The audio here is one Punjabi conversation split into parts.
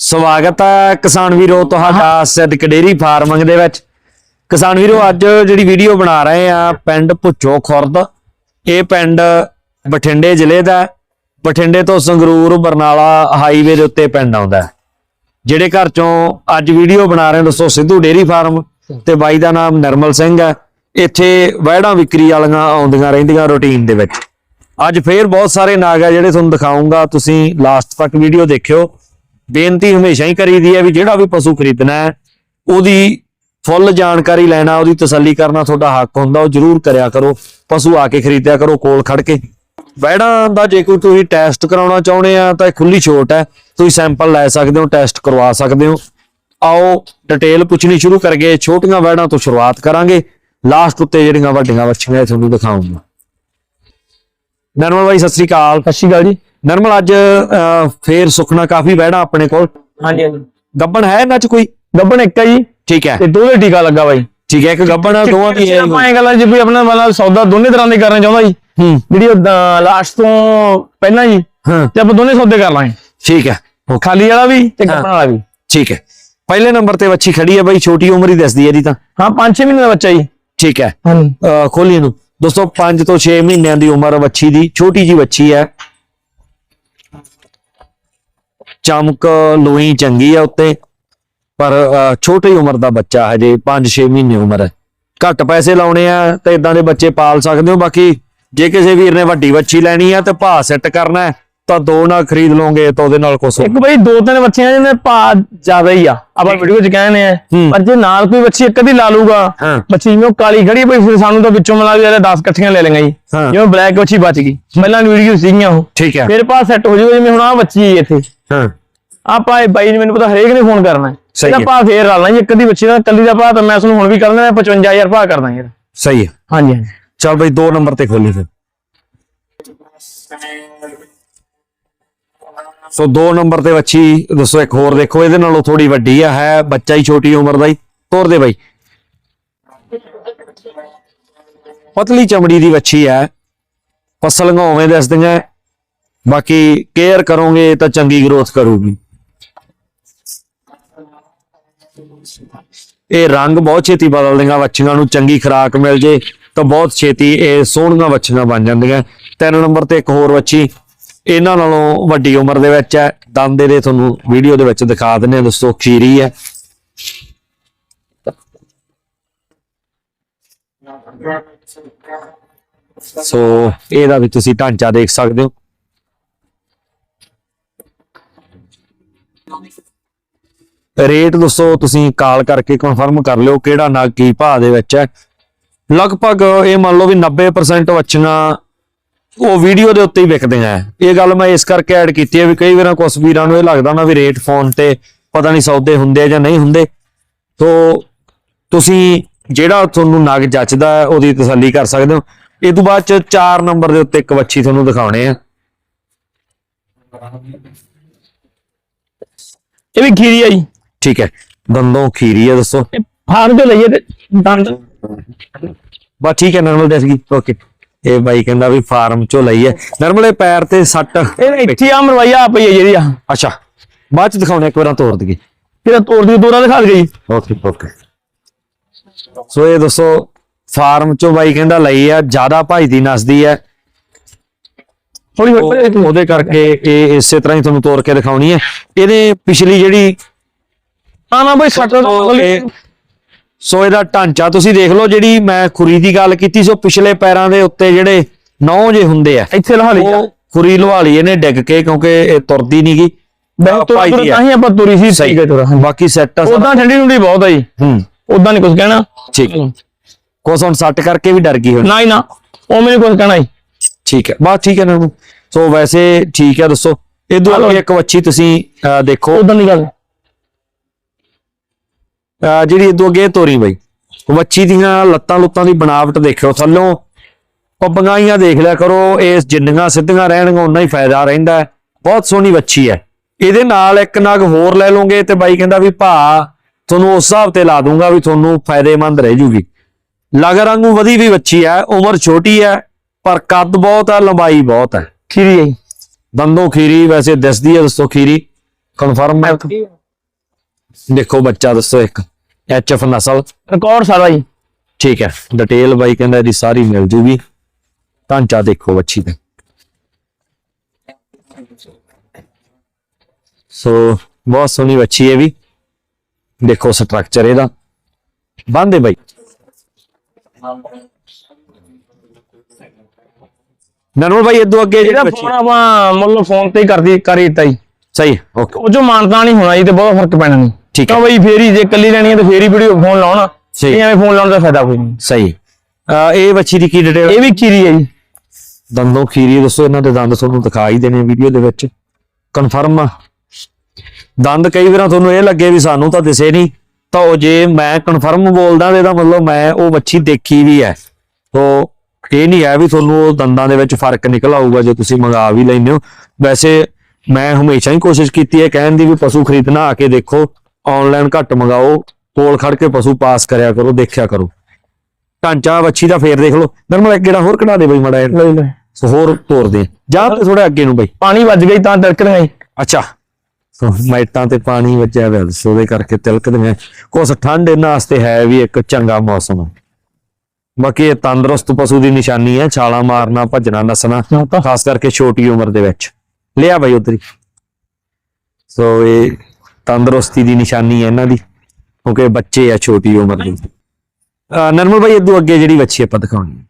ਸਵਾਗਤ ਹੈ ਕਿਸਾਨ ਵੀਰੋ ਤੁਹਾਡਾ ਸਿੱਧਕ ਡੇਰੀ ਫਾਰਮਿੰਗ ਦੇ ਵਿੱਚ। ਕਿਸਾਨ ਵੀਰੋ ਅੱਜ ਜਿਹੜੀ ਵੀਡੀਓ ਬਣਾ ਰਹੇ ਆ ਪਿੰਡ ਭੁੱਚੋ ਖੁਰਦ। ਇਹ ਪਿੰਡ ਬਠਿੰਡੇ ਜ਼ਿਲ੍ਹੇ ਦਾ। ਬਠਿੰਡੇ ਤੋਂ ਸੰਗਰੂਰ ਬਰਨਾਲਾ ਹਾਈਵੇ ਦੇ ਉੱਤੇ ਪਿੰਡ ਆਉਂਦਾ। ਜਿਹੜੇ ਘਰ ਚੋਂ ਅੱਜ ਵੀਡੀਓ ਬਣਾ ਰਹੇ ਦੋਸਤੋ ਸਿੱਧੂ ਡੇਰੀ ਫਾਰਮ ਤੇ ਬਾਈ ਦਾ ਨਾਮ ਨਰਮਲ ਸਿੰਘ ਹੈ। ਇੱਥੇ ਵਹਿੜਾਂ ਵਿਕਰੀ ਵਾਲੀਆਂ ਆਉਂਦੀਆਂ ਰਹਿੰਦੀਆਂ ਰੁਟੀਨ ਦੇ ਵਿੱਚ। ਅੱਜ ਫੇਰ ਬਹੁਤ ਸਾਰੇ ਨਾਗ ਆ ਜਿਹੜੇ ਤੁਹਾਨੂੰ ਦਿਖਾਉਂਗਾ ਤੁਸੀਂ ਲਾਸਟ ਤੱਕ ਵੀਡੀਓ ਦੇਖਿਓ। ਬੇਨਤੀ ਹਮੇਸ਼ਾ ਹੀ ਕਰੀਦੀ ਹੈ ਵੀ ਜਿਹੜਾ ਵੀ ਪਸ਼ੂ ਖਰੀਦਣਾ ਹੈ, ਉਹਦੀ ਫੁੱਲ ਜਾਣਕਾਰੀ ਲੈਣਾ, ਉਹਦੀ ਤਸੱਲੀ ਕਰਨਾ ਤੁਹਾਡਾ ਹੱਕ ਹੁੰਦਾ, ਉਹ ਜ਼ਰੂਰ ਕਰਿਆ ਕਰੋ। ਪਸ਼ੂ ਆ ਕੇ ਖਰੀਦਿਆ ਕਰੋ, ਕੋਲ ਖੜ ਕੇ। ਵੈੜਾਂ ਦਾ ਜੇ ਕੋਈ ਤੁਸੀਂ ਟੈਸਟ ਕਰਾਉਣਾ ਚਾਹੁੰਦੇ ਆ, ਤਾਂ ਇਹ ਖੁੱਲੀ ਛੋਟ ਹੈ। ਤੁਸੀਂ ਸੈਂਪਲ ਲੈ ਸਕਦੇ ਹੋ, ਟੈਸਟ ਕਰਵਾ ਸਕਦੇ ਹੋ। ਆਓ, ਡਿਟੇਲ ਪੁੱਛਣੀ ਸ਼ੁਰੂ ਕਰਗੇ। ਛੋਟੀਆਂ ਵੈੜਾਂ ਤੋਂ ਸ਼ੁਰੂਆਤ ਕਰਾਂਗੇ। ਲਾਸਟ ਉੱਤੇ ਜਿਹੜੀਆਂ ਵੱਡੀਆਂ ਵੱਛੀਆਂ, ਇਹ ਤੁਹਾਨੂੰ ਦਿਖਾਉਂਗਾ। ਨਰਮਲ ਬਾਈ, ਸਤਿ ਸ੍ਰੀ ਅਕਾਲ। ਸਤਿ ਸ਼੍ਰੀ ਅਕਾਲ ਜੀ। ਨਰਮਲ ਅੱਜ ਫੇਰ ਸੁਖਣਾ ਕਾਫੀ ਵੈੜਾਂ ਆਪਣੇ ਕੋਲ। ਹਾਂਜੀ ਹਾਂਜੀ। ਗੱਬਣ ਹੈ ਇਹਨਾਂ ਚ ਕੋਈ? ਗੱਬਣ ਇੱਕ ਹੈ ਜੀ? ਠੀਕ ਹੈ। ਤੇ ਦੋਵੇਂ ਟੀਕਾ ਲੱਗਾ ਬਾਈ। ਠੀਕ ਹੈ ਇੱਕ ਗੱਬਣ ਆ, ਦੋਵਾਂ ਦੀ ਹੈ ਆਪਾਂ ਇਹ ਗੱਲ ਜੀ ਵੀ ਆਪਣਾ ਮਤਲਬ ਸੌਦਾ ਦੋਨੇ ਤਰ੍ਹਾਂ ਦੇ ਕਰਨਾ ਚਾਹੁੰਦਾ ਜੀ। ਹੂੰ। ਜਿਹੜੀ ਲਾਸਟ ਤੋਂ ਪਹਿਲਾਂ ਜੀ ਤੇ ਆਪਾਂ ਦੋਨੇ ਸੌਦੇ ਕਰ ਲਾਂਗੇ। ਠੀਕ ਹੈ। ਖਾਲੀ ਵਾਲਾ ਵੀ ਤੇ। ਗੱਬਣ ਵਾਲਾ ਵੀ। ਠੀਕ ਹੈ। ਪਹਿਲੇ ਨੰਬਰ ਤੇ ਵੱਛੀ ਖੜੀ ਹੈ ਬਾਈ ਛੋਟੀ ਉਮਰ ਹੀ ਦੱਸਦੀ ਹੈ ਇਹਦੀ ਤਾਂ। ਹਾਂ 5-6 ਮਹੀਨੇ ਦਾ ਬੱਚਾ ਜੀ। ਠੀਕ ਹੈ। ਖੋਲੀ ਇਹਨੂੰ। ਦੋਸਤੋ 5 ਤੋਂ 6 ਮਹੀਨਿਆਂ ਦੀ ਉਮਰ ਵੱਛੀ ਦੀ। ਛੋਟੀ ਜੀ ਵੱਛੀ ਹੈ। ਚਮਕ ਲੋਈ ਚੰਗੀ ਹੈ ਉੱਤੇ, ਪਰ ਛੋਟੀ ਉਮਰ ਦਾ ਬੱਚਾ ਹਜੇ 5-6 ਮਹੀਨੇ ਉਮਰ ਹੈ। ਘੱਟ ਪੈਸੇ ਲਾਉਣੇ ਆ ਤੇ ਇਦਾਂ ਦੇ ਬੱਚੇ ਪਾਲ ਸਕਦੇ ਹੋ, ਬਾਕੀ ਜੇ ਕਿਸੇ ਵੀਰ ਨੇ ਵੱਡੀ ਵੱਛੀ ਲੈਣੀ ਆ ਤੇ ਭਾਅ ਸੈੱਟ ਕਰਨਾ ਹੈ ਤਾਂ ਦੋ ਨਾਲ ਖਰੀਦ ਲਓਗੇ ਤਾਂ ਉਹਦੇ ਨਾਲ ਕੁਛ ਇੱਕ ਬਾਈ ਦੋ ਤਿੰਨ ਬੱਚੀਆਂ ਜਿਹਨੇ ਭਾ ਜ਼ਿਆਦਾ ਹੀ ਆ। ਆਪਾਂ ਵੀਡੀਓ 'ਚ ਕਹਿੰਦੇ ਆ। ਪਰ ਜੇ ਨਾਲ ਕੋਈ ਬੱਚੀ ਇੱਕ ਅੱਧੀ ਲਾ ਲੂਗਾ ਬੱਚੀ ਜਿਵੇਂ ਕਾਲੀ ਖੜੀ ਬਈ ਫਿਰ ਸਾਨੂੰ ਤਾਂ ਵਿੱਚੋਂ ਮਿਲਾ ਕੇ 10 ਇਕੱਠੀਆਂ ਲੈ ਲਈਆਂ ਜੀ। ਜਿਵੇਂ ਬਲੈਕ ਬੱਚੀ ਬਚ ਗਈ। ਪਹਿਲਾਂ ਵੀਡੀਓ ਸੀਗੀਆਂ ਉਹ। ਠੀਕ ਹੈ ਫਿਰ ਪਾ ਸੈੱਟ ਹੋ ਜਾਊਗਾ ਜਿਵੇਂ ਹੁਣ ਆ ਬੱਚੀ ਹੈ ਇੱਥੇ। ਹਾਂ। ਆਪਾਂ ਇਹ ਬਾਈ ਨੇ ਮੈਨੂੰ ਪਤਾ ਹਰੇਕ ਨੇ ਫੋਨ ਕਰਨਾ ਇਹਦਾ ਹੈ। ਭਾ ਫੇਰ ਲਾ ਲਾਂ ਜੀ ਇੱਕ ਦੀ ਬੱਚੀ ਦਾ ਕੱਲੀ ਦਾ ਭਾ ਤਾਂ ਮੈਂ ਤੁਹਾਨੂੰ ਹੁਣ ਵੀ ਕਰ ਦਿੰਦਾ 55000 ਭਾ ਕਰ ਦਾਂਗੇ ਸਹੀ ਹੈ। ਹਾਂਜੀ ਹਾਂਜੀ। ਚਲ ਬਈ ਦੋ ਨੰਬਰ ਤੇ ਖੋਲੀ ਫਿਰ। ਸੋ ਦੋ ਨੰਬਰ ਤੇ ਵੱਛੀ, ਦੱਸੋ ਇੱਕ ਹੋਰ ਦੇਖੋ, ਇਹਦੇ ਨਾਲੋਂ ਥੋੜੀ ਵੱਡੀ ਆ, ਹੈ ਬੱਚਾ ਹੀ ਛੋਟੀ ਉਮਰ ਦਾ ਹੀ। ਤੋਰ ਦੇ ਬਾਈ। ਪਤਲੀ ਚਮੜੀ ਦੀ ਵੱਛੀ ਹੈ। ਫਸਲਾਂ ਉਵੇਂ ਦੱਸਦੀਆਂ। ਬਾਕੀ ਕੇਅਰ ਕਰੋਗੇ ਤਾਂ ਚੰਗੀ ਗਰੋਥ ਕਰੂਗੀ। ਇਹ ਰੰਗ ਬਹੁਤ ਛੇਤੀ ਬਦਲਦੀਆਂ ਵੱਛੀਆਂ ਨੂੰ ਚੰਗੀ ਖੁਰਾਕ ਮਿਲ ਜੇ ਤਾਂ ਬਹੁਤ ਛੇਤੀ ਇਹ ਸੋਹਣੀਆਂ ਵੱਛੀਆਂ ਬਣ ਜਾਂਦੀਆਂ। ਤਿੰਨ ਨੰਬਰ ਤੇ ਇੱਕ ਹੋਰ ਵੱਛੀ। ਇਹਨਾਂ ਨਾਲੋਂ ਵੱਡੀ ਉਮਰ ਦੇ ਵਿੱਚ ਹੈ। ਦੰਦ ਇਹਦੇ ਤੁਹਾਨੂੰ ਵੀਡੀਓ ਦੇ ਵਿੱਚ ਦਿਖਾ ਦਿੰਦੇ ਹਾਂ ਦੋਸਤੋ, ਖੀਰੀ ਹੈ। ਸੋ ਇਹਦਾ ਵੀ ਤੁਸੀਂ ਢਾਂਚਾ ਦੇਖ ਸਕਦੇ ਹੋ। ਰੇਟ ਦੱਸੋ ਤੁਸੀਂ ਕਾਲ ਕਰਕੇ ਕਨਫਰਮ ਕਰ ਲਿਓ ਕਿਹੜਾ ਨਗ ਕੀ ਭਾਅ ਦੇ ਵਿੱਚ ਹੈ। ਲਗਭਗ ਇਹ ਮੰਨ ਲਓ ਵੀ 90% ਵੱਛੀਆਂ ਉਹ ਵੀਡੀਓ ਦੇ ਉੱਤੇ ਹੀ ਵਿਕਦੀਆਂ ਹੈ। ਇਹ ਗੱਲ ਮੈਂ ਇਸ ਕਰਕੇ ਐਡ ਕੀਤੀ ਹੈ ਵੀ ਕਈ ਵਾਰਾਂ ਕੁਝ ਵੀਰਾਂ ਨੂੰ ਇਹ ਲੱਗਦਾ ਨਾ ਵੀ ਰੇਟ ਫੋਨ ਤੇ ਪਤਾ ਨਹੀਂ ਸੌਦੇ ਹੁੰਦੇ ਆ ਜਾਂ ਨਹੀਂ ਹੁੰਦੇ। ਤੋ ਤੁਸੀਂ ਜਿਹੜਾ ਤੁਹਾਨੂੰ ਨਗ ਜੱਚਦਾ ਉਹਦੀ ਤਸੱਲੀ ਕਰ ਸਕਦੇ ਹੋ। ਇਹ ਤੋਂ ਬਾਅਦ ਚ 4 ਨੰਬਰ ਦੇ ਉੱਤੇ ਇੱਕ ਵੱਛੀ ਤੁਹਾਨੂੰ ਦਿਖਾਉਣੇ ਆ। ਇਹ ਵੀ ਖੀਰੀ ਆ ਜੀ। ਠੀਕ ਹੈ। ਦੰਦੋਂ ਖੀਰੀ ਹੈ ਦੱਸੋ। ਫਾਰਮ ਤੋਂ ਲਈਏ ਤੇ ਦੰਦ। ਬਸ ਠੀਕ ਹੈ ਨਰਮਲ ਦੇਸ ਗਈ ਓਕੇ ਇਹ ਬਾਈ ਕਹਿੰਦਾ ਵੀ ਫਾਰਮ ਚੋਂ ਲਈ ਹੈ ਨਰਮਲ ਪੈਰ ਤੇ ਸੱਟ। ਇਹ ਇੱਥੇ ਆ ਮਰਵਾਈਆ ਪਈ ਹੈ ਜਿਹੜੀ ਆ। ਅੱਛਾ। ਬਾਅਦ ਚ ਦਿਖਾਉਣੇ ਇੱਕ ਵਾਰਾਂ ਤੋੜ ਦਈਏ। ਫਿਰ ਤੋੜ ਦੀ ਦੋਰਾ ਦਿਖਾ ਦੇ ਜੀ। Okay okay. ਸੋ ਇਹ ਦੱਸੋ ਫਾਰਮ ਚੋਂ ਬਾਈ ਕਹਿੰਦਾ ਲਈ ਆ ਜ਼ਿਆਦਾ ਭਾਈ ਦੀ ਨਸਦੀ ਹੈ। ਥੋੜੀ ਉਹ- ਉਹਦੇ ਕਰਕੇ ਇਹ ਇਸੇ ਤਰ੍ਹਾਂ ਹੀ ਤੁਹਾਨੂੰ ਤੋੜ ਕੇ ਦਿਖਾਉਣੀ ਹੈ। ਇਹਦੇ ਪਿਛਲੀ ਜਿਹੜੀ ਆ ਨਾ ਬਈ ਸੱਟ ਸੋ ਇਹਦਾ ਢਾਂਚਾ ਤੁਸੀਂ ਦੇਖ ਲਓ ਜਿਹੜੀ ਮੈਂ ਖੁਰੀ ਦੀ ਗੱਲ ਕੀਤੀ ਸੋ ਪਿਛਲੇ ਪੈਰਾਂ ਦੇ ਉੱਤੇ ਜਿਹੜੇ ਨੌ ਜੇ ਹੁੰਦੇ ਆ ਇੱਥੇ ਲਹਾ ਲਈ ਉਹ ਖੁਰੀ ਲਵਾ ਲਈ ਇਹਨੇ ਡਿੱਗ ਕੇ ਕਿਉਂਕਿ ਇਹ ਤੁਰਦੀ ਨਹੀਂਗੀ ਬੈਕ ਤੋਂ ਭਾਈ ਦੀ ਤਾਂ ਹੈ ਆਪਾਂ ਤੁਰੀ ਸੀ ਸਹੀ। ਤੁਰਾ ਬਾਕੀ ਸੈੱਟ ਆ। ਉਦਾਂ ਠੰਡੀ ਠੰਡੀ ਬਹੁਤ ਆ ਜੀ। ਹੂੰ। ਉਦਾਂ ਨਹੀਂ ਕੁਝ ਕਹਿਣਾ। ਠੀਕ। ਕੁਛ ਹੁਣ ਸੱਟ ਕਰਕੇ ਵੀ ਡਰ ਗਈ ਹੁਣ। ਨਾ ਹੀ ਨਾ ਉਹ ਮੈਨੂੰ ਕੁਝ ਕਹਿਣਾ ਜੀ। ਠੀਕ ਹੈ ਬਸ ਠੀਕ ਹੈ ਨਾ ਸੋ ਵੈਸੇ ਠੀਕ ਹੈ ਦੱਸੋ। ਇਦੋਂ ਅੱਗੇ ਇੱਕ ਵੱਛੀ ਤੁਸੀਂ ਦੇਖੋ। ਉਦਾਂ ਦੀ ਗੱਲ। ਜਿਹੜੀ ਇਦੋਂ ਅੱਗੇ ਤੋਰੀ ਬਈ ਵੱਛੀ ਦੀਆਂ ਲੱਤਾਂ ਲੁੱਤਾਂ ਦੀ ਬਣਾਵਟ ਦੇਖਿਓ ਥੱਲੋਂ। ਪੱਪਗਾਈਆਂ ਦੇਖ ਲਿਆ ਕਰੋ ਇਹ ਜਿੰਨੀਆਂ ਸਿੱਧੀਆਂ ਰਹਿਣਗੀਆਂ ਉਨਾ ਹੀ ਫਾਇਦਾ ਰਹਿੰਦਾ ਬਹੁਤ ਸੋਹਣੀ ਵੱਛੀ ਹੈ। ਇਹਦੇ ਨਾਲ ਇੱਕ ਨਗ ਹੋਰ ਲੈ ਲਓਗੇ ਤੇ ਬਾਈ ਕਹਿੰਦਾ ਵੀ ਭਾ ਤੁਹਾਨੂੰ ਉਸ ਹਿਸਾਬ ਤੇ ਲਾ ਦੂੰਗਾ ਵੀ ਤੁਹਾਨੂੰ ਫਾਇਦੇਮੰਦ ਰਹਿ ਜੂਗੀ। ਲਗ ਰੰਗੂ ਵਧੀ ਵੀ ਵੱਛੀ ਹੈ ਉਮਰ ਛੋਟੀ ਹੈ ਪਰ ਕੱਦ ਬਹੁਤ ਹੈ ਲੰਬਾਈ ਬਹੁਤ ਹੈ। ਖੀਰੀ ਹੈ ਦੰਦੋਂ ਖੀਰੀ ਵੈਸੇ ਦਿਸਦੀ ਹੈ ਦੋਸਤੋ ਖੀਰੀ। ਕਨਫਰਮ ਹੈ। ਦੇਖੋ ਬੱਚਾ ਦੱਸੋ ਇੱਕ ਐਚਐਫ ਨਸਲ। ਰਿਕਾਰਡ ਸਾਰਾ ਜੀ। ਠੀਕ ਹੈ ਡਿਟੇਲ ਬਾਈ ਕਹਿੰਦਾ ਇਹਦੀ ਸਾਰੀ ਮਿਲ ਜੂਗੀ। ਢਾਂਚਾ ਦੇਖੋ ਬੱਚੀ ਦਾ। ਸੋ ਬਹੁਤ ਸੋਹਣੀ ਬੱਚੀ ਹੈ ਵੀ। ਦੇਖੋ ਸਟਰਕਚਰ ਇਹਦਾ। ਬੰਦੇ ਬਾਈ। ਨਰਮਲ ਬਾਈ ਇਦੋਂ ਅੱਗੇ ਜਿਹੜੀ ਫੋਨ ਆਪਾਂ ਮੁੱਲ ਫੋਨ ਤੇ ਹੀ ਕਰਦੀ ਕਰੀ ਦਿੱਤਾ ਜੀ। ਸਹੀ ਓਕੇ ਉਹ ਜੋ ਮਾਨਤਾ ਨਹੀਂ ਹੋਣਾ ਜੀ ਤੇ ਬਹੁਤ ਫ਼ਰਕ ਪੈਣਾ ਨਹੀਂ ਠੀਕ ਹੈ। ਤਾਂ ਬਈ ਫੇਰ ਹੀ ਜੇ ਕੱਲੀ ਲੈਣੀ ਹੈ ਤੇ ਫੇਰ ਹੀ ਵੀਡੀਓ ਫੋਨ ਲਾਉਣਾ। ਸਹੀ। ਇਹ ਐਵੇਂ ਫੋਨ ਲਾਉਣ ਦਾ ਫਾਇਦਾ ਕੋਈ ਨਹੀਂ। ਸਹੀ। ਇਹ ਬੱਚੀ ਦੀ ਕੀ ਡਿਟੇਲ ਇਹ ਵੀ ਖੀਰੀ ਹੈ ਜੀ। ਦੰਦੋਂ ਖੀਰੀ ਦੱਸੋ ਇਹਨਾਂ ਦੇ ਦੰਦ ਤੁਹਾਨੂੰ ਦਿਖਾਈ ਦੇਣੇ ਵੀਡੀਓ ਦੇ ਵਿੱਚ। ਕਨਫਰਮ ਆ। ਦੰਦ ਕਈ ਵਾਰਾਂ ਤੁਹਾਨੂੰ ਇਹ ਲੱਗੇ ਵੀ ਸਾਨੂੰ ਤਾਂ ਦਿਸੇ ਨਹੀਂ। ਤਾਂ ਉਹ ਜੇ ਮੈਂ ਕਨਫਰਮ ਬੋਲਦਾ ਤੇ ਇਹਦਾ ਮਤਲਬ ਮੈਂ ਉਹ ਬੱਚੀ ਦੇਖੀ ਵੀ ਹੈ। ਤੋ ਇਹ ਨਹੀਂ ਹੈ ਵੀ ਤੁਹਾਨੂੰ ਉਹ ਦੰਦਾਂ ਦੇ ਵਿੱਚ ਫ਼ਰਕ ਨਿਕਲ ਆਊਗਾ ਜੇ ਤੁਸੀਂ ਮੰਗਾ ਵੀ ਲੈਂਦੇ ਹੋ। ਵੈਸੇ ਮੈਂ ਹਮੇਸ਼ਾ ਹੀ ਕੋਸ਼ਿਸ਼ ਕੀਤੀ ਹੈ ਕਹਿਣ ਦੀ ਵੀ ਪਸ਼ੂ ਖਰੀਦਣਾ ਆ ਕੇ ਦੇਖੋ। ਆਨਲਾਈਨ ਘੱਟ ਮੰਗਾਓ ਕੋਲ ਖੜ ਕੇ ਪਸ਼ੂ ਪਾਸ ਕਰਿਆ ਕਰੋ ਦੇਖਿਆ ਕਰੋ। ਢਾਂਚਾ ਵੱਛੀ ਦਾ ਫੇਰ ਦੇਖ ਲਓ। ਨਰਮਲ ਇੱਕ ਗੇੜਾ ਹੋਰ ਕਢਾ ਦੇ ਬਈ ਮੜਾ ਲੈ ਲੈ। ਸੋ ਹੋਰ ਤੋਰਦੇ ਆ। ਜਾਂ ਤੇ ਥੋੜਾ ਅੱਗੇ ਨੂੰ ਬਈ। ਪਾਣੀ ਵੱਜ ਗਈ ਤਾਂ ਤਿਲਕ ਗਈ ਅੱਛਾ। ਸੋ ਮਾਈਟਾਂ ਤੇ ਪਾਣੀ ਵੱਜਿਆ ਹੋਇਆ ਸੋ ਉਹਦੇ ਕਰਕੇ ਤਿਲਕਦੀਆਂ ਕੁਛ ਠੰਡ ਇਹਨਾਂ ਵਾਸਤੇ ਹੈ ਵੀ ਇੱਕ ਚੰਗਾ ਮੌਸਮ। ਬਾਕੀ ਇਹ ਤੰਦਰੁਸਤ ਪਸ਼ੂ ਦੀ ਨਿਸ਼ਾਨੀ ਹੈ ਛਾਲਾਂ ਮਾਰਨਾ ਭੱਜਣਾ ਨੱਸਣਾ ਹਾਂ ਖਾਸ ਕਰਕੇ ਛੋਟੀ ਉਮਰ ਦੇ ਵਿੱਚ। ਲਿਆ ਬਾਈ ਉਧਰ ਸੋ ਇਹ ਤੰਦਰੁਸਤੀ ਦੀ ਨਿਸ਼ਾਨੀ ਹੈ ਇਹਨਾਂ ਦੀ ਕਿਉਂਕਿ ਬੱਚੇ ਆ ਛੋਟੀ ਉਮਰ ਦੇ। ਨਰਮਲ ਬਾਈ ਇਦੋਂ ਅੱਗੇ ਜਿਹੜੀ ਬੱਚੀ ਆਪਾਂ ਦਿਖਾਉਣੀ ਹੈ।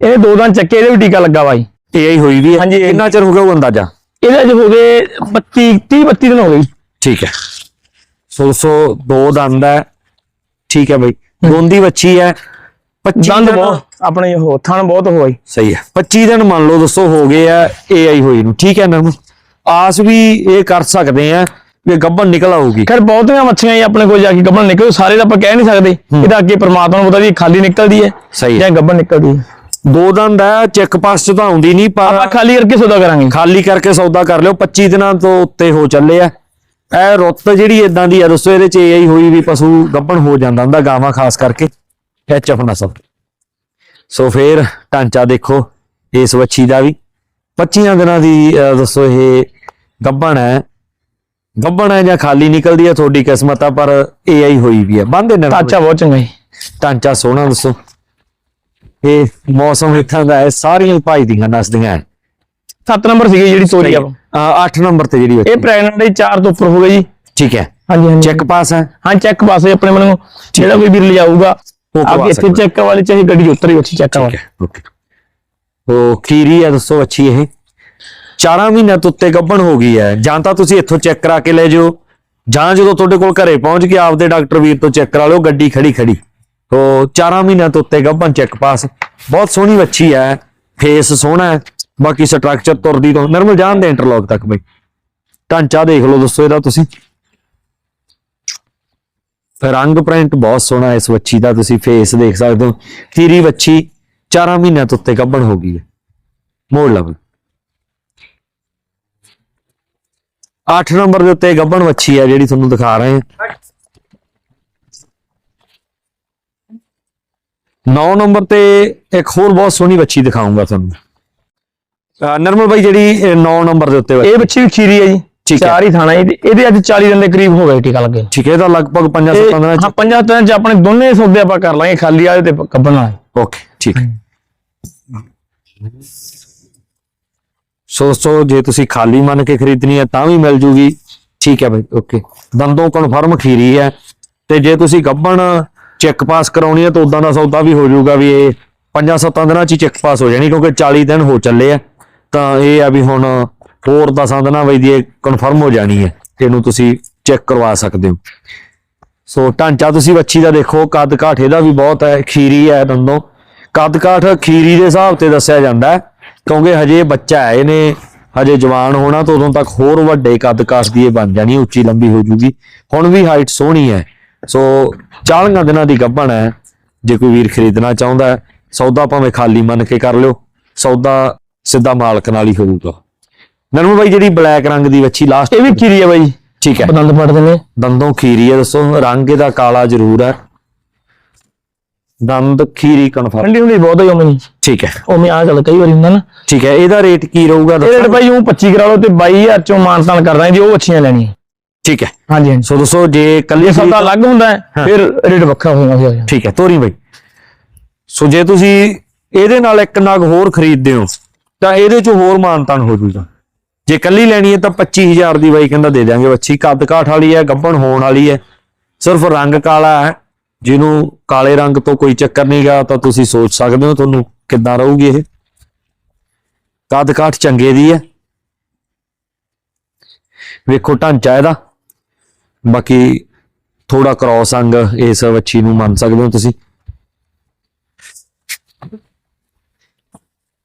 ਇਹਨੇ ਦੋ ਦਿਨ ਚੱਕੇ ਇਹਦੇ ਵੀ ਟੀਕਾ ਲੱਗਾ ਜੀ ਇਹ ਹੀ ਹੋਈ ਵੀ ਹੈ। ਹਾਂਜੀ, ਇਹ- ਕਿੰਨਾ ਚਿਰ ਹੋ ਗਿਆ ਉਹ ਅੰਦਾਜ਼ਾ? ਇਹਦੇ ਅੱਜ ਹੋ ਗਏ 25 30 32 ਦਿਨ ਹੋ ਗਏ। ਠੀਕ ਹੈ। ਸੋ ਸੋ ਦੋ ਦੰਦ ਹੈ। ਠੀਕ ਹੈ ਬਈ। ਦੋਂਦੀ ਬੱਚੀ ਹੈ। 25 ਦੰਦ ਦਿਨ- ਬਹੁਤ ਆਪਣੇ ਉਹ ਥਣ ਬਹੁਤ ਹੋਈ ਸਹੀ ਹੈ। 25 ਦਿਨ ਮੰਨ ਲਓ ਦੋਸਤੋ ਹੋ ਗਏ ਆ ਏਆਈ ਹੋਈ ਨੂੰ। ਠੀਕ ਹੈ ਨਾ ਆਸ ਵੀ ਇਹ ਕਰ ਸਕਦੇ ਆ। ਵੀ ਗੱਬਨ ਨਿਕਲ ਆਊਗੀ। ਖੈਰ ਬਹੁਤੀਆਂ ਮੱਛੀਆਂ ਹੀ ਆਪਣੇ ਕੋਲ ਜਾ ਕੇ ਗੱਬਣ ਨਿਕਲ ਸਾਰੇ ਤਾਂ ਆਪਾਂ ਕਹਿ ਨਹੀਂ ਸਕਦੇ। ਇਹਦਾ ਅੱਗੇ ਪ੍ਰਮਾਤਮਾ ਨੂੰ ਪਤਾ ਵੀ ਇਹ ਖਾਲੀ ਨਿਕਲਦੀ ਹੈ ਸਹੀ ਹੈ। ਜਾਂ ਗੱਬਣ ਨਿਕਲਦੀ ਹੈ। ਦੋ ਦੰਦ ਹੈ ਚੈੱਕ ਪਾਸ ਚ ਤਾਂ ਆਉਂਦੀ ਨਹੀਂ ਆਪਾਂ ਪਰ ਖਾਲੀ ਕਰਕੇ ਸੌਦਾ ਕਰਾਂਗੇ। ਖਾਲੀ ਕਰਕੇ ਸੌਦਾ ਕਰ ਲਿਓ 25 ਦਿਨਾਂ ਤੋਂ ਉੱਤੇ ਹੋ ਚੱਲੇ ਆ। ਇਹ ਰੁੱਤ ਜਿਹੜੀ ਇਦਾਂ ਦੀ ਆ ਦੋਸਤੋ ਇਹਦੇ ਚ ਏਆਈ ਹੋਈ ਵੀ ਪਸ਼ੂ ਗੱਬਣ ਹੋ ਜਾਂਦਾ ਹੁੰਦਾ ਗਾਵਾਂ ਖਾਸ ਕਰਕੇ। ਐਚਐਫ ਨਸਲ ਸੋ ਫੇਰ ਢਾਂਚਾ ਦੇਖੋ ਇਸ ਵੱਛੀ ਦਾ ਵੀ। 25 ਦਿਨਾਂ ਦੀ ਅਹ, ਦੱਸੋ ਇਹ ਗੱਬਣ ਹੈ। ਗੱਬਣ ਹੈ ਜਾਂ ਖਾਲੀ ਨਿਕਲਦੀ ਹੈ ਤੁਹਾਡੀ ਕਿਸਮਤ ਆ ਪਰ ਏਆਈ ਹੋਈ ਵੀ ਹੈ ਬੰਦੇ ਨੇ ਤਾਚਾ ਬਹੁਤ ਚੰਗਾ ਜੀ। ਢਾਂਚਾ ਸੋਹਣਾ ਦੱਸੋ। ਇਹ ਮੌਸਮ ਇੱਥਾਂ ਦਾ ਹੈ ਸਾਰੀਆਂ ਹੀ ਭਾਈ ਦੀਆਂ ਨਸਦੀਆਂ ਹੈ। 7 ਨੰਬਰ ਸੀਗੀ ਜਿਹੜੀ ਤੋਰੀ ਆਪਾਂ 8 ਨੰਬਰ ਤੇ ਜਿਹੜੀ ਇਹ ਪ੍ਰੈਗਨੈਂਟ ਹੈ 4 ਤੋਂ ਉੱਪਰ ਹੋ ਗਈ ਜੀ। ਠੀਕ ਹੈ। ਹਾਂਜੀ ਹਾਂਜੀ। ਚੈੱਕ ਪਾਸ ਹੈ। ਹਾਂ ਚੈੱਕ ਪਾਸੇ ਆਪਣੇ ਮਨ ਜਿਹੜਾ ਕੋਈ ਵੀਰ ਲਿਜਾਊਗਾ ਆਪ ਇੱਥੇ। ਚੈੱਕ ਵਾਲੀ ਚਾਹੀ ਗੱਡੀ ਉਤਰੀ ਉੱਥੇ ਚੈੱਕ ਵਾਲੀ ਓਕੇ। ਉਹ ਖੀਰੀ ਹੈ ਦੱਸੋ ਅੱਛੀ ਇਹ। 4 ਮਹੀਨਿਆਂ ਤੋਂ ਉੱਤੇ ਗੱਭਣ ਹੋ ਗਈ ਹੈ। ਜਾਂ ਤਾਂ ਤੁਸੀਂ ਇੱਥੋਂ ਚੈੱਕ ਕਰਾ ਕੇ ਲੈ ਜਾਓ, ਜਾਂ ਜਦੋਂ ਤੁਹਾਡੇ ਕੋਲ ਘਰੇ ਪਹੁੰਚ ਕੇ ਆਪਦੇ ਡਾਕਟਰ ਵੀਰ ਤੋਂ ਚੈੱਕ ਕਰਾ ਲਿਓ, ਗੱਡੀ ਖੜੀ ਖੜੀ। ਉਹ 4 ਮਹੀਨਿਆਂ ਤੋਂ ਉੱਤੇ ਗੱਭਣ ਚੈੱਕ ਪਾਸ। ਬਹੁਤ ਸੋਹਣੀ ਵੱਛੀ ਹੈ ਫੇਸ ਸੋਹਣਾ ਹੈ, ਬਾਕੀ ਸਟਰਕਚਰ ਤੁਰਦੀ ਤੋਂ ਨਰਮਲ ਜਾਣ ਦੇ ਇੰਟਰਲੌਕ ਤੱਕ ਬਈ। ਢਾਂਚਾ ਦੇਖ ਲਓ ਦੋਸਤੋ ਇਹਦਾ ਤੁਸੀਂ। ਰੰਗ ਪ੍ਰਿੰਟ ਬਹੁਤ ਸੋਹਣਾ ਇਸ ਵੱਛੀ ਦਾ ਤੁਸੀਂ ਫੇਸ ਦੇਖ ਸਕਦੇ ਹੋ। ਤੀਰੀ ਵੱਛੀ 4 ਮਹੀਨਿਆਂ ਤੋਂ ਉੱਤੇ ਗੱਭਣ ਹੋ ਗਈ ਹੈ। ਮੋੜ ਲਵ 8 ਨੰਬਰ ਦੇ ਉੱਤੇ ਗੱਭਣ ਵੱਛੀ ਹੈ ਜਿਹੜੀ ਤੁਹਾਨੂੰ ਦਿਖਾ ਰਹੇ ਹਾਂ। 9 ਨੰਬਰ ਤੇ ਇੱਕ ਹੋਰ ਬਹੁਤ ਸੋਹਣੀ ਵੱਛੀ ਦਿਖਾਉਂਗਾ ਤੁਹਾਨੂੰ। ਨਰਮਲ ਬਾਈ ਜਿਹੜੀ 9 ਨੰਬਰ ਦੇ ਉੱਤੇ ਇਹ ਬੱਚੀ ਵੀ ਖੀਰੀ ਹੈ ਜੀ। ਹੈ। ਚਾਰ ਹੀ ਥਾਣਾ ਤੇ ਇਹਦੇ ਅੱਜ 40 ਦਿਨ ਦੇ ਕਰੀਬ ਹੋ ਗਏ ਟੀਕਾ ਲੱਗੇ। ਠੀਕ ਹੈ ਇਹਦਾ ਲਗਭਗ 5-7 ਇਹ- ਦਿਨਾਂ ਹਾਂ ਚ ਪੰਜਾਂ ਦਿਨਾਂ ਚ ਆਪਣੇ ਦੋਨੇ ਸੌਦੇ ਆਪਾਂ ਕਰ ਲਾਂਗੇ ਖਾਲੀ ਵਾਲੇ ਤੇ ਕੱਬਣ ਓਕੇ ਠੀਕ। ਸੋ ਸੋ ਜੇ ਤੁਸੀਂ ਖਾਲੀ ਮੰਨ ਕੇ ਖਰੀਦਣੀ ਹੈ ਤਾਂ ਵੀ ਮਿਲ ਜੂਗੀ। ਠੀਕ ਹੈ ਬਾਈ, ਓਕੇ। ਦੰਦੋਂ ਕਨਫਰਮ ਖੀਰੀ ਹੈ। ਤੇ ਜੇ ਤੁਸੀਂ ਗੱਬਣ ਚੈੱਕ ਪਾਸ ਕਰਾਉਣੀ ਹੈ ਤਾਂ ਉਦਾਂ ਦਾ ਸੌਦਾ ਵੀ ਹੋ ਜਾਊਗਾ ਵੀ ਇਹ 5-7 ਦਿਨਾਂ ਚ ਚੈੱਕ ਪਾਸ ਹੋ ਜਾਣੀ, ਕਿਉਂਕਿ 40 ਦਿਨ ਹੋ ਚੱਲੇ ਆ। ਤਾਂ ਇਹ ਆ ਵੀ ਹੁਣ ਹੋਰ 10 ਦਿਨਾਂ ਬਈ ਦੀ ਇਹ ਕਨਫਰਮ ਹੋ ਜਾਣੀ ਹੈ ਇਹਨੂੰ ਤੁਸੀਂ ਚੈੱਕ ਕਰਵਾ ਸਕਦੇ ਹੋ। ਸੋ ਢਾਂਚਾ ਤੁਸੀਂ ਵੱਛੀ ਦਾ ਦੇਖੋ ਕੱਦ ਕਾਠ ਇਹਦਾ ਵੀ ਬਹੁਤ ਹੈ, ਖੀਰੀ ਹੈ ਦੰਦੋਂ। ਕੱਦ ਕਾਠ ਖੀਰੀ ਦੇ ਹਿਸਾਬ ਤੇ ਦੱਸਿਆ ਜਾਂਦਾ ਹੈ। ਕਿਉਂਕਿ ਹਜੇ ਬੱਚਾ ਹੈ ਇਹਨੇ ਹਜੇ ਜਵਾਨ ਹੋਣਾ ਤਾਂ ਉਦੋਂ ਤੱਕ ਹੋਰ ਵੱਡੇ ਕੱਦ ਕਾਠ ਦੀ ਇਹ ਬਣ ਜਾਣੀ ਉੱਚੀ ਲੰਬੀ ਹੋ ਜੂਗੀ। ਹੁਣ ਵੀ ਹਾਈਟ ਸੋਹਣੀ ਹੈ। ਸੋ 40 ਦਿਨਾਂ ਦੀ ਗੱਭਣ ਹੈ। ਜੇ ਕੋਈ ਵੀਰ ਖਰੀਦਣਾ ਚਾਹੁੰਦਾ ਸੌਦਾ ਭਾਵੇਂ ਖਾਲੀ ਮੰਨ ਕੇ ਕਰ ਲਿਓ ਸੌਦਾ ਸਿੱਧਾ ਮਾਲਕ ਨਾਲ ਹੀ ਹੋਊਗਾ। ਨਰਮਲ ਬਾਈ ਜਿਹੜੀ ਬਲੈਕ ਰੰਗ ਦੀ ਵੱਛੀ ਲਾਸਟ ਇਹ ਵੀ ਖੀਰੀ ਹੈ ਬਾਈ। ਠੀਕ ਹੈ। ਬਦੰਦ ਪੜਦੇ ਨੇ ਦੰਦੋਂ ਖੀਰੀ ਹੈ ਦੱਸੋ ਰੰਗ ਇਹਦਾ ਕਾਲਾ ਜ਼ਰੂਰ ਹੈ। ਦੰਦ ਖੀਰੀ ਕਨਫਰਮ ਠੰਡੀ ਹੁੰਦੀ ਬਹੁਤ ਹੈ ਉਵੇਂ ਠੀਕ ਹੈ। ਉਵੇਂ ਆ ਗੱਲ ਕਈ ਵਾਰੀ ਹੁੰਦਾ ਨਾ। ਠੀਕ ਹੈ ਇਹਦਾ ਰੇਟ ਕੀ ਰਹੂਗਾ ਇਹ ਰੇਟ ਦੱਸੋ ਬਾਈ ਉਹ 25 ਕਰਾ ਲਓ ਤੇ 22000 ਚੋਂ ਮਾਨਤਾਨ ਕਰਦਾ ਜੀ ਉਹ ਅੱਛੀਆਂ ਲੈਣੀਆਂ। ਠੀਕ ਹੈ। ਹਾਂਜੀ ਹਾਂਜੀ। ਸੋ ਦੋਸਤੋ ਜੇ ਕੱਲੀ ਸੌਦਾ ਅਲੱਗ ਹੁੰਦਾ ਹੈ। ਫਿਰ ਰੇਟ ਵੱਖਰਾ ਹੋ ਜਾਂਦਾ। ਠੀਕ ਹੈ ਤੋਰੀ ਬਾਈ। ਸੋ ਜੇ ਤੁਸੀਂ ਇਹਦੇ ਨਾਲ ਇੱਕ ਨਗ ਹੋਰ ਖਰੀਦਦੇ ਹੋ ਤਾਂ ਇਹਦੇ ਚ ਹੋਰ ਮਾਨਤਾਨ ਹੋ ਜੂਗਾ। ਜੇ ਕੱਲੀ ਲੈਣੀ ਹੈ ਤਾਂ 25000 ਦੀ ਬਾਈ ਕਹਿੰਦਾ ਦੇ ਦਿਆਂਗੇ ਬੱਚੀ। ਕੱਦ ਕਾਠ ਵਾਲੀ ਹੈ ਗੱਭਣ ਹੋਣ ਵਾਲੀ ਹੈ। ਸਿਰਫ ਰੰਗ ਕਾਲਾ ਹੈ। ਜਿਹਨੂੰ ਕਾਲੇ ਰੰਗ ਤੋਂ ਕੋਈ ਚੱਕਰ ਨਹੀਂਗਾ ਤਾਂ ਤੁਸੀਂ ਸੋਚ ਸਕਦੇ ਹੋ ਤੁਹਾਨੂੰ ਕਿੱਦਾਂ ਰਹੂਗੀ ਇਹ। ਕੱਦ ਕਾਠ ਚੰਗੇ ਦੀ ਹੈ। ਵੇਖੋ ਢਾਂਚਾ ਇਹਦਾ। ਬਾਕੀ ਥੋੜਾ ਕ੍ਰੋਸ ਅੰਗ ਇਸ ਵੱਛੀ ਨੂੰ ਮੰਨ ਸਕਦੇ ਹੋ ਤੁਸੀਂ।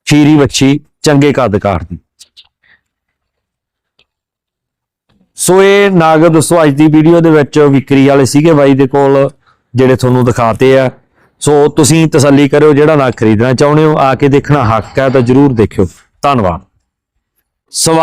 ਖੀਰੀ ਵੱਛੀ ਚੰਗੇ ਕੱਦ ਕਾਠ ਦੀ। ਸੋ ਇਹ ਨਾਗ ਦੋਸਤੋ ਅੱਜ ਦੀ ਵੀਡੀਓ ਦੇ ਵਿੱਚ ਵਿਕਰੀ ਵਾਲੇ ਸੀਗੇ ਬਾਈ ਦੇ ਕੋਲ। ਜਿਹੜੇ ਤੁਹਾਨੂੰ ਦਿਖਾਤੇ ਆ। ਸੋ ਤੁਸੀਂ ਤਸੱਲੀ ਕਰਿਓ ਜਿਹੜਾ ਨਾ ਖਰੀਦਣਾ ਚਾਹੁੰਦੇ ਹੋ। ਆ ਕੇ ਦੇਖਣਾ ਹੱਕ ਹੈ ਤਾਂ ਜਰੂਰ ਦੇਖਿਓ। ਧੰਨਵਾਦ। ਸਵਾਲ